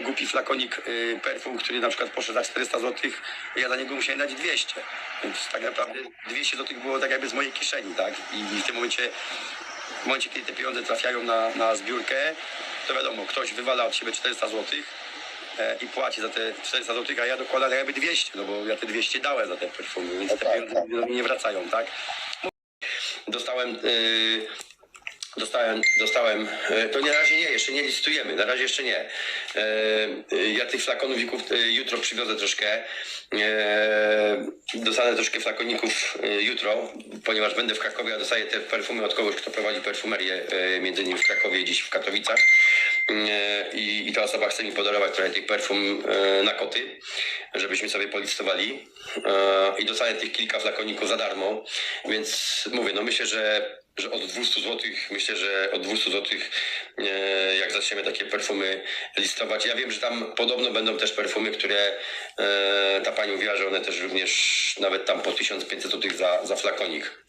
głupi flakonik y, perfum, który na przykład poszedł za 400 zł, ja za niego musiałem dać 200. Więc tak naprawdę 200 zł było tak jakby z mojej kieszeni, tak? I, w tym momencie, w momencie, kiedy te pieniądze trafiają na, na zbiórkę, to wiadomo, ktoś wywala od siebie 400 zł e, i płaci za te 400 zł, a ja dokładam jakby 200, no bo ja te 200 dałem za te perfumy, więc te tak, pieniądze tak. do mnie nie wracają, tak? Dostałem, y, dostałem, dostałem, y, to na razie nie, jeszcze nie licytujemy, na razie jeszcze nie. Y, y, Ja tych flakoników y, jutro przywiozę troszkę. Dostanę troszkę flakoników jutro, ponieważ będę w Krakowie, a dostaję te perfumy od kogoś, kto prowadzi perfumerię, między innymi w Krakowie dziś w Katowicach. Y, I, I ta osoba chce mi podarować trochę tych perfum y, na koty, żebyśmy sobie policytowali. Y, I dostanę tych kilka flakoników za darmo, więc mówię, no myślę, że, że od 200 zł, myślę, że od 200 zł, e, jak zaczniemy takie perfumy listować. Ja wiem, że tam podobno będą też perfumy, które e, ta pani mówiła, że one też również nawet tam po 1500 zł za, za flakonik.